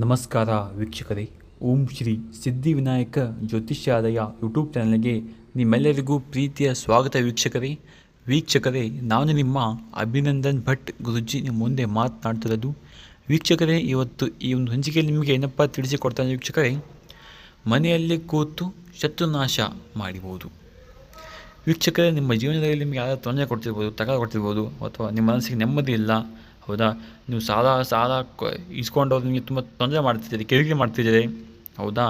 ನಮಸ್ಕಾರ ವೀಕ್ಷಕರೇ. ಓಂ ಶ್ರೀ ಸಿದ್ಧಿವಿನಾಯಕ ಜ್ಯೋತಿಷ್ಯಾಲಯ ಯೂಟ್ಯೂಬ್ ಚಾನಲ್ಗೆ ನಿಮ್ಮೆಲ್ಲರಿಗೂ ಪ್ರೀತಿಯ ಸ್ವಾಗತ ವೀಕ್ಷಕರೇ. ವೀಕ್ಷಕರೇ, ನಾನು ನಿಮ್ಮ ಅಭಿನಂದನ್ ಭಟ್ ಗುರುಜಿ ನಿಮ್ಮ ಮುಂದೆ ಮಾತನಾಡ್ತಿರೋದು. ವೀಕ್ಷಕರೇ, ಇವತ್ತು ಈ ಒಂದು ಹಂಚಿಕೆಯಲ್ಲಿ ನಿಮಗೆ ಏನಪ್ಪ ತಿಳಿಸಿಕೊಡ್ತಾನೆ ವೀಕ್ಷಕರೇ? ಮನೆಯಲ್ಲಿ ಕೂತು ಶತ್ರುನಾಶ ಮಾಡಿಬೋದು. ವೀಕ್ಷಕರೇ, ನಿಮ್ಮ ಜೀವನದಲ್ಲಿ ನಿಮಗೆ ಯಾರು ತೊಂದರೆ ಕೊಡ್ತಿರ್ಬೋದು ತಗ ಕೊಡ್ತಿರ್ಬೋದು, ಅಥವಾ ನಿಮ್ಮ ಮನಸ್ಸಿಗೆ ನೆಮ್ಮದಿ ಇಲ್ಲ ಹೌದಾ? ನೀವು ಸಾಲ ಸಾಲ ಇಸ್ಕೊಂಡು ನಿಮಗೆ ತುಂಬ ತೊಂದರೆ ಮಾಡ್ತಿದ್ದೀರಿ ಕಿರಿಕಿರಿ ಮಾಡ್ತಿದ್ದೀರಿ. ಹೌದಾ?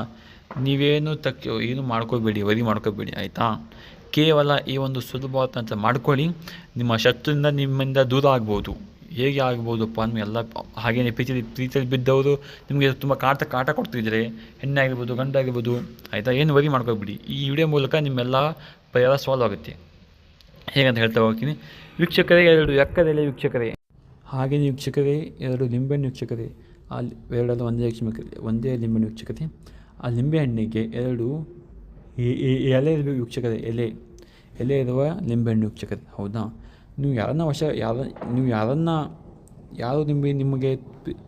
ನೀವೇನು ತಕ್ಕ, ಏನು ಮಾಡ್ಕೋಬೇಡಿ, ವರಿ ಮಾಡ್ಕೋಬೇಡಿ, ಆಯಿತಾ? ಕೇವಲ ಈ ಒಂದು ಸುಲಭವಾದ ಅಂತ ಮಾಡ್ಕೊಳ್ಳಿ. ನಿಮ್ಮ ಶತ್ರುವಿಂದ ನಿಮ್ಮಿಂದ ದೂರ ಆಗ್ಬೋದು. ಹೇಗೆ ಆಗ್ಬೋದಪ್ಪ ನೀವು ಎಲ್ಲ ಹಾಗೇನೆ ಪ್ರೀತಿ ಪ್ರೀತಿಯಲ್ಲಿ ಬಿದ್ದವರು ನಿಮಗೆ ತುಂಬ ಕಾಟ ಕಾಟ ಕೊಡ್ತಿದ್ದಾರೆ. ಹೆಣ್ಣೆ ಆಗಿರ್ಬೋದು ಗಂಡ ಆಗಿರ್ಬೋದು ಆಯಿತಾ? ಏನು ವರಿ ಮಾಡ್ಕೋಬೇಡಿ. ಈ ವಿಡಿಯೋ ಮೂಲಕ ನಿಮ್ಮೆಲ್ಲ ಪರಿಹಾರ ಸಾಲ್ವ್ ಆಗುತ್ತೆ. ಹೇಗಂತ ಹೇಳ್ತಾ ಹೋಗ್ತೀನಿ. ವೀಕ್ಷಕರೇ, ಎರಡು ಎಕ್ಕದೆಲೆ ವೀಕ್ಷಕರೇ ಹಾಗೆಯೇ ವೀಕ್ಷಕರೇ, ಎರಡು ಲಿಂಬೆಹಣ್ಣು ವೀಕ್ಷಕರೇ, ಆ ಲಿ- ಎರಡಲ್ಲ ಒಂದೇ ವೀಕ್ಷಕರೇ ಒಂದೇ ಲಿಂಬೆಹಣ್ಣು ವೀಕ್ಷಕತೆ ಆ ಲಿಂಬೆಹಣ್ಣಿಗೆ ಎರಡು ಎಲೆ ಇರಬೇಕು ಎಲೆ ಎಲೆ ಇರುವ ಲಿಂಬೆಹಣ್ಣು ವೀಕ್ಷಕರೇ, ಹೌದಾ? ನೀವು ಯಾರನ್ನ ವಶ, ಯಾರ, ನೀವು ಯಾರನ್ನ, ಯಾರು ನಿಮಗೆ ನಿಮಗೆ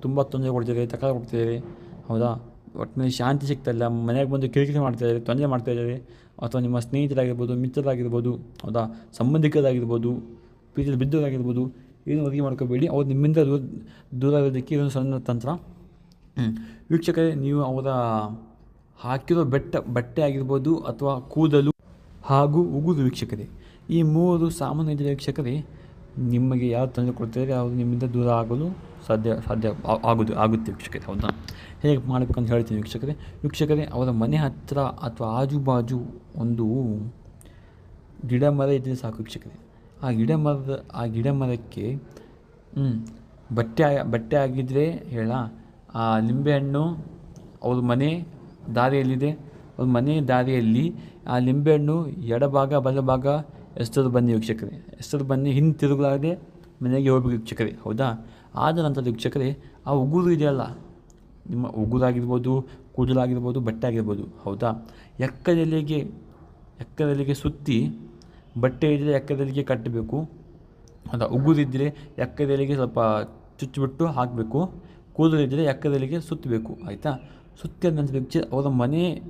ತುಂಬ ತೊಂದರೆ ಕೊಡ್ತಿದ್ದಾರೆ ತಕರ ಕೊಡ್ತಿದ್ದಾರೆ, ಹೌದಾ? ಒಟ್ಟಿನಲ್ಲಿ ಶಾಂತಿ ಸಿಗ್ತಾಯಿಲ್ಲ ಮನೆಗೆ ಬಂದು ಕಿರಿಕಿರಿ ಮಾಡ್ತಾಯಿದ್ದಾರೆ ತೊಂದರೆ ಮಾಡ್ತಾಯಿದ್ದಾರೆ ಅಥವಾ ನಿಮ್ಮ ಸ್ನೇಹಿತರಾಗಿರ್ಬೋದು, ಮಿತ್ರರಾಗಿರ್ಬೋದು, ಹೌದಾ? ಸಂಬಂಧಿಕರಾಗಿರ್ಬೋದು, ಪ್ರೀತಿಯಲ್ಲಿ ಬಿದ್ದವರಾಗಿರ್ಬೋದು ಏನು ಒದಗಿ ಮಾಡ್ಕೋಬೇಡಿ. ಅವ್ರು ನಿಮ್ಮಿಂದ ದೂರ ದೂರ ಇರೋದಕ್ಕೆ ಇದೊಂದು ಸಣ್ಣ ತಂತ್ರ. ವೀಕ್ಷಕರೇ ನೀವು ಅವರ ಹಾಕಿರೋ ಬೆಟ್ಟ ಬಟ್ಟೆ ಆಗಿರ್ಬೋದು ಅಥವಾ ಕೂದಲು ಹಾಗೂ ಉಗುರು ವೀಕ್ಷಕರೇ ಈ ಮೂರು ಸಾಮಾನ್ಯ ವೀಕ್ಷಕರೇ ನಿಮಗೆ ಯಾರು ತೊಂದರೆ ಕೊಡ್ತಾರೆ ಅವರು ನಿಮ್ಮಿಂದ ದೂರ ಆಗಲು ಸಾಧ್ಯ ಸಾಧ್ಯ ಆಗೋದು ಆಗುತ್ತೆ ವೀಕ್ಷಕರೇ ಹೌದಾ? ಹೇಗೆ ಮಾಡಬೇಕಂತ ಹೇಳ್ತೀನಿ ವೀಕ್ಷಕರೇ. ವೀಕ್ಷಕರೇ ಅವರ ಮನೆ ಹತ್ತಿರ ಅಥವಾ ಆಜು ಬಾಜು ಒಂದು ಗಿಡ ಮರ ಇದ್ದರೆ ಸಾಕು ವೀಕ್ಷಕರೇ. ಆ ಗಿಡ ಮರದ, ಆ ಗಿಡ ಮರಕ್ಕೆ ಬಟ್ಟೆ ಬಟ್ಟೆ ಆಗಿದ್ದರೆ ಹೇಳ, ಆ ನಿಂಬೆಹಣ್ಣು ಅವ್ರ ಮನೆ ದಾರಿಯಲ್ಲಿದೆ. ಅವ್ರ ಮನೆ ದಾರಿಯಲ್ಲಿ ಆ ನಿಂಬೆಹಣ್ಣು ಎಡಭಾಗ, ಬಲಭಾಗ ಎಷ್ಟರು ಬನ್ನಿ ವೀಕ್ಷಕರೇ. ಎಷ್ಟರು ಬನ್ನಿ ಹಿಂದೆ ತಿರುಗಲಾಗದೆ ಮನೆಗೆ ಹೋಗ್ಬೇಕು ವೀಕ್ಷಕರೇ, ಹೌದಾ? ಆದ ನಂತರ ವೀಕ್ಷಕರೇ, ಆ ಉಗುರು ಇದೆಯಲ್ಲ, ನಿಮ್ಮ ಉಗುರಾಗಿರ್ಬೋದು, ಕೂದಲಾಗಿರ್ಬೋದು, ಬಟ್ಟೆ ಆಗಿರ್ಬೋದು, ಹೌದಾ? ಎಕ್ಕದೆಲೆಗೆ ಎಕ್ಕದೆಲೆಗೆ ಸುತ್ತಿ ಬಟ್ಟೆ ಇದ್ದರೆ ಎಕ್ಕದಲ್ಲಿಗೆ ಕಟ್ಟಬೇಕು. ಅದು ಉಗುರಿದ್ದರೆ ಎಕ್ಕದಲ್ಲಿಗೆ ಸ್ವಲ್ಪ ಚುಚ್ಚಿಬಿಟ್ಟು ಹಾಕಬೇಕು. ಕೂದಲಿದ್ದರೆ ಎಕ್ಕದಲ್ಲಿಗೆ ಸುತ್ತಬೇಕು. ಆಯಿತಾ? ಸುತ್ತ ನಂತರ ಬಿಚ್ಚಿ ಅವರ ಮನೆ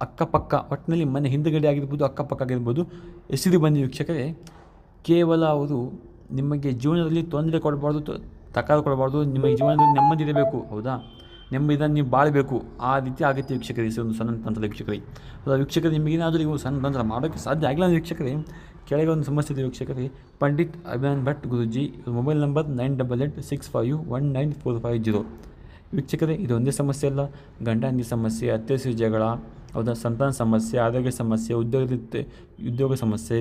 ಅಕ್ಕಪಕ್ಕ ಒಟ್ಟಿನಲ್ಲಿ ಮನೆ ಹಿಂದುಗಡೆ ಆಗಿರ್ಬೋದು, ಅಕ್ಕಪಕ್ಕ ಆಗಿರ್ಬೋದು ಎಸಿರು ಬಂದ ವೀಕ್ಷಕರೇ. ಕೇವಲ ಅವರು ನಿಮಗೆ ಜೀವನದಲ್ಲಿ ತೊಂದರೆ ಕೊಡಬಾರ್ದು ತ- ತಕರಾರು ಕೊಡಬಾರ್ದು, ನಿಮಗೆ ಜೀವನದಲ್ಲಿ ನೆಮ್ಮದಿ ಇರಬೇಕು, ಹೌದಾ? ನೆಮ್ಮದಿಯಿಂದ ನೀವು ಬಾಳಬೇಕು. ಆ ರೀತಿ ಆಗುತ್ತೆ ವೀಕ್ಷಕರಿಗೆ ಒಂದು ಸಣ್ಣ ತಂತ್ರದ ವೀಕ್ಷಕರಿಗೆ ಅದು ವೀಕ್ಷಕರು ನಿಮಗೇನಾದರೂ ನೀವು ಸಣ್ಣ ತಂತ್ರ ಮಾಡೋಕ್ಕೆ ಸಾಧ್ಯ ಆಗಿಲ್ಲ ಅಂದರೆ ವೀಕ್ಷಕರೇ, ಕೆಳಗೆ ಒಂದು ಸಮಸ್ಯೆ ಇದೆ ವೀಕ್ಷಕರಿಗೆ Pandit Abhiyan Bhat Guruji, mobile number nine double eight six five one nine four five zero. ವೀಕ್ಷಕರೇ, ಇದು ಸಮಸ್ಯೆ ಅಲ್ಲ. ಗಂಡ ಹೆಂಡತಿ ಸಮಸ್ಯೆ ಅತ್ಯಸಿ ಜಗಳ ಅವರ ಸಂತಾನ ಸಮಸ್ಯೆ, ಆರೋಗ್ಯ ಸಮಸ್ಯೆ, ಉದ್ಯೋಗದ, ಉದ್ಯೋಗ ಸಮಸ್ಯೆ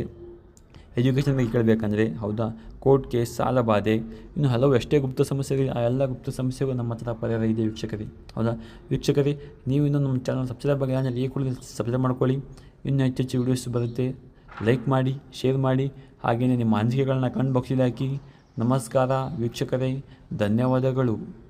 ಎಜುಕೇಷನ್ಗೆ ಕೇಳಬೇಕಂದ್ರೆ, ಹೌದಾ? ಕೋರ್ಟ್ ಕೇಸ್ ಸಾಲ ಬಾಧೆ. ಇನ್ನು ಹಲವು ಎಷ್ಟೇ ಗುಪ್ತ ಸಮಸ್ಯೆಗಳು, ಆ ಎಲ್ಲ ಗುಪ್ತ ಸಮಸ್ಯೆಗಳು ನಮ್ಮ ಹತ್ರ ಪರಿಹಾರ ಇದೆ ವೀಕ್ಷಕರೇ. ಹೌದಾ? ವೀಕ್ಷಕರೇ, ನೀವು ಇನ್ನೂ ನಮ್ಮ ಚಾನಲ್ ಸಬ್ಸ್ಕ್ರೈಬ್ ಬಗ್ಗೆ ಚಾನಲ್ ಈ ಕೂಡ ಸಬ್ಸ್ಕ್ರೈಬ್ ಮಾಡ್ಕೊಳ್ಳಿ. ಇನ್ನೂ ಹೆಚ್ಚು ಹೆಚ್ಚು ವೀಡಿಯೋಸ್ ಬರುತ್ತೆ. ಲೈಕ್ ಮಾಡಿ ಶೇರ್ ಮಾಡಿ. ಹಾಗೆಯೇ ನಿಮ್ಮ ಅನಿಸಿಕೆಗಳನ್ನ ಕಣ್ಣು ಬಾಕ್ಸಿಗೆ ಹಾಕಿ. ನಮಸ್ಕಾರ ವೀಕ್ಷಕರೇ. ಧನ್ಯವಾದಗಳು.